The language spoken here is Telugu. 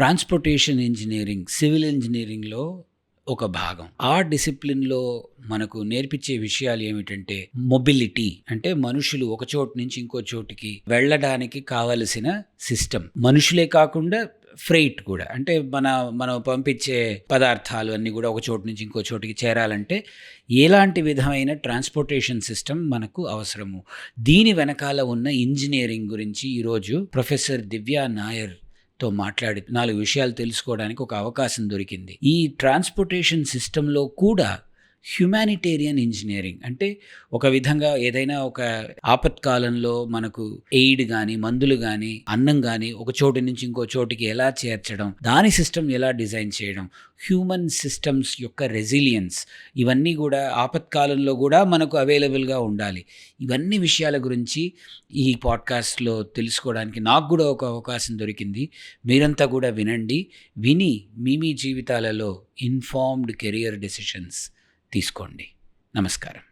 ట్రాన్స్పోర్టేషన్ ఇంజనీరింగ్ సివిల్ ఇంజనీరింగ్లో ఒక భాగం. ఆ డిసిప్లిన్లో మనకు నేర్పించే విషయాలు ఏమిటంటే మొబిలిటీ. అంటే మనుషులు ఒక చోటు నుంచి ఇంకో చోటుకి వెళ్ళడానికి కావలసిన సిస్టమ్. మనుషులే కాకుండా ఫ్రైట్ కూడా. అంటే మన మనం పంపించే పదార్థాలు అన్నీ కూడా ఒక చోటు నుంచి ఇంకో చోటుకి చేరాలంటే ఎలాంటి విధమైన ట్రాన్స్పోర్టేషన్ సిస్టమ్ మనకు అవసరము? దీని వెనకాల ఉన్న ఇంజనీరింగ్ గురించి ఈరోజు ప్రొఫెసర్ దివ్యా నాయర్ తో మాట్లాడి నాలుగు విషయాలు తెలుసుకోవడానికి ఒక అవకాశం దొరికింది. ఈ ట్రాన్స్పోర్టేషన్ సిస్టంలో కూడా హ్యుమానిటేరియన్ ఇంజనీరింగ్ అంటే ఒక విధంగా ఏదైనా ఒక ఆపత్కాలంలో మనకు ఎయిడ్ కానీ మందులు కానీ అన్నం కానీ ఒక చోటు నుంచి ఇంకో చోటికి ఎలా చేర్చడం దాని సిస్టమ్ ఎలా డిజైన్ చేయడం హ్యూమన్ సిస్టమ్స్ యొక్క రెసిలియన్స్ ఇవన్నీ కూడా ఆపత్కాలంలో కూడా మనకు అవైలబుల్గా ఉండాలి. ఇవన్నీ విషయాల గురించి ఈ పాడ్కాస్ట్లో తెలుసుకోవడానికి నాకు కూడా ఒక అవకాశం దొరికింది. మీరంతా కూడా వినండి. విని మీ మీ జీవితాలలో ఇన్ఫార్మ్డ్ కెరియర్ డెసిషన్స్ తీసుకోండి. నమస్కారం.